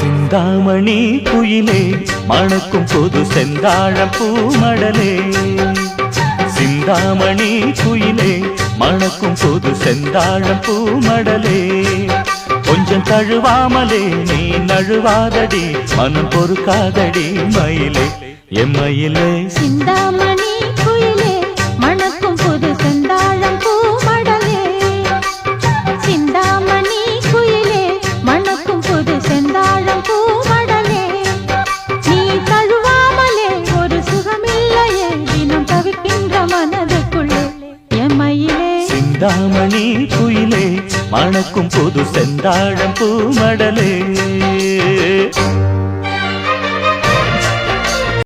சிந்தாமணி குயிலே மணக்கும் பொது செந்தாழம் பூமடலே. சிந்தாமணி குயிலே மணக்கும் பொது செந்தாழம் பூமடலே. தழுவாமலே நீ நழுவாதடி மனம் பொறுக்காதடி மயிலே. எம்மயிலே சிந்தாமணி குயிலே மணக்கும் புது செந்தாழம் பூமடலே. சிந்தாமணி குயிலே மணக்கும் புது செந்தாழம் பூமடலே. நீ தழுவாமலே ஒரு சுகமில்லையே தினம் தவிக்கின்ற மனதுக்குள்ளே. எம்மையிலே சிந்தாமணி குயிலே மணக்கும் புது செந்தாழம் பூமடலே